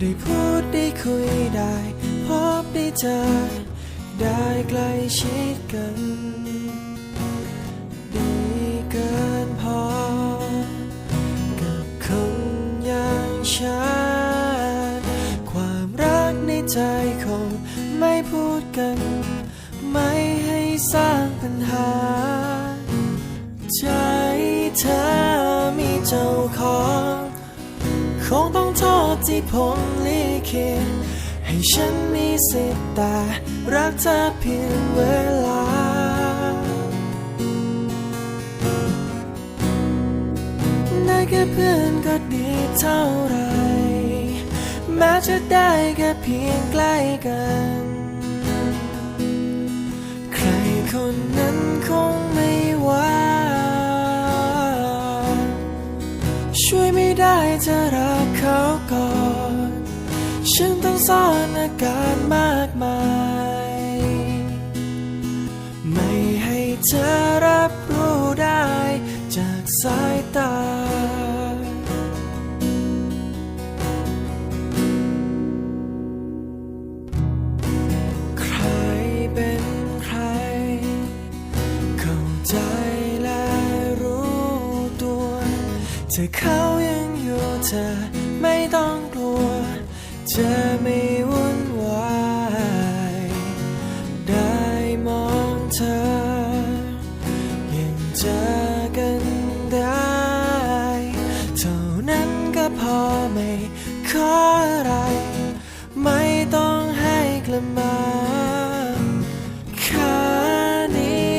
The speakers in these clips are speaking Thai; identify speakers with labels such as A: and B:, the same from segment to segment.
A: ได้พูดได้คุยได้พบได้เจอ ได้ใกล้ชิดกัน ดีเกินพอ กับคนอย่างฉันความรักในใจคงไม่พูดกัน ไม่ให้สร้างปัญหา ใจเธอมีเจ้าของ งต้องโทษที่ผมลิขิตให้ฉันมีสิทธิ์แต่รักเธอเพียงเวลา ได้แค่เพื่อนก็ดีเท่าไร แม้จะได้แค่เพียงใกล้กัน ใครคนนั้นคง ฉันต้องซ่อนอาการมากมาย ไม่ให้เธอรับรู้ได้จากสายตา ใครเป็นใคร เข้าใจและรู้ตัว เธอเขายังอยู่เธอไม่ต้องกลัว ธอไม่วุ่นวายได้มองเธอ ยังเจอกันได้ เท่านั้นก็พอไม่ขออะไร ไม่ต้องให้กลับมาแค่นี้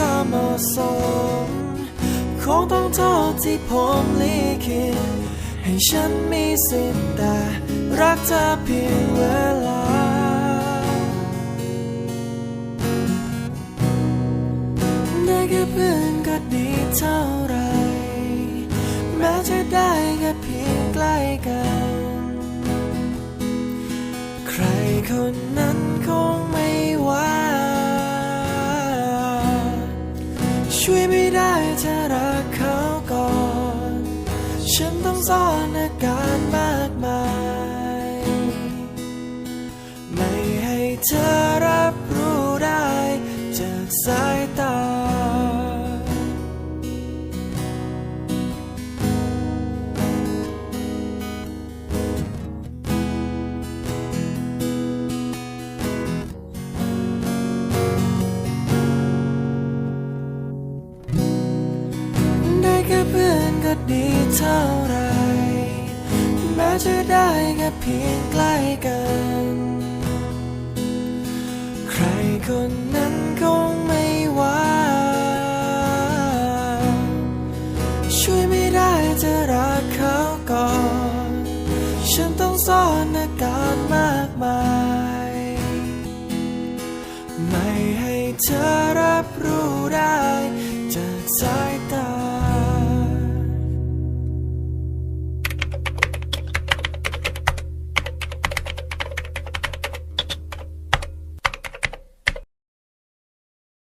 A: ก็เหมาะสมคงต้องโทษที่ผมลิขิต ให้ฉันมีสิทธิ์แต่รักเธอเพียงเวลา ได้แค่เพื่อนก็ดีเท่าไร แม้จะได้แค่เพียงใกล้กัน ใครคนนั้นคง ฉันต้องซ่อนอากา ก็ดีเท่าไรแม้จะได้แค่เพียงใกล้กัน ใครคนนั้นคงไม่ว่าช่วยไม่ได้จะรักเขาก่อน ฉันต้องซ่อนอาการมากมาย ไม่ให้เธอรับรู้ได้จากสาย